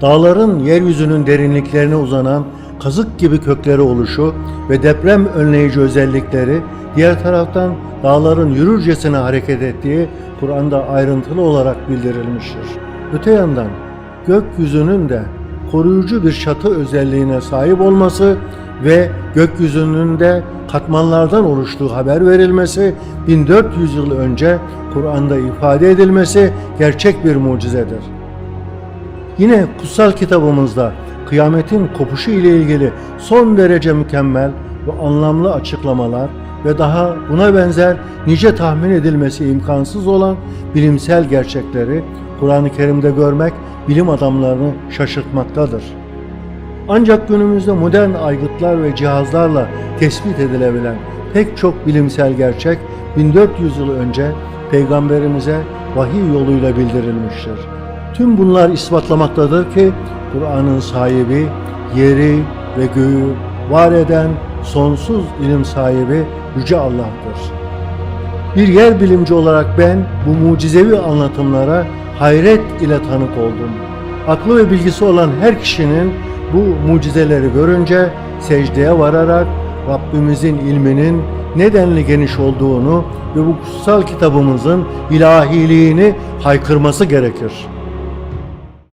Dağların yeryüzünün derinliklerine uzanan kazık gibi kökleri oluşu ve deprem önleyici özellikleri, diğer taraftan dağların yürürcesine hareket ettiği Kur'an'da ayrıntılı olarak bildirilmiştir. Öte yandan gökyüzünün de koruyucu bir çatı özelliğine sahip olması ve gökyüzünün de katmanlardan oluştuğu haber verilmesi 1400 yıl önce Kur'an'da ifade edilmesi gerçek bir mucizedir. Yine kutsal kitabımızda kıyametin kopuşu ile ilgili son derece mükemmel ve anlamlı açıklamalar ve daha buna benzer nice tahmin edilmesi imkansız olan bilimsel gerçekleri Kur'an-ı Kerim'de görmek bilim adamlarını şaşırtmaktadır. Ancak günümüzde modern aygıtlar ve cihazlarla tespit edilebilen pek çok bilimsel gerçek 1400 yıl önce peygamberimize vahiy yoluyla bildirilmiştir. Tüm bunlar ispatlamaktadır ki Kur'an'ın sahibi, yeri ve göğü var eden sonsuz ilim sahibi Yüce Allah'tır. Bir yer bilimci olarak ben bu mucizevi anlatımlara hayret ile tanık oldum. Aklı ve bilgisi olan her kişinin bu mucizeleri görünce secdeye vararak Rabbimizin ilminin nedenli geniş olduğunu ve bu kutsal kitabımızın ilahiliğini haykırması gerekir.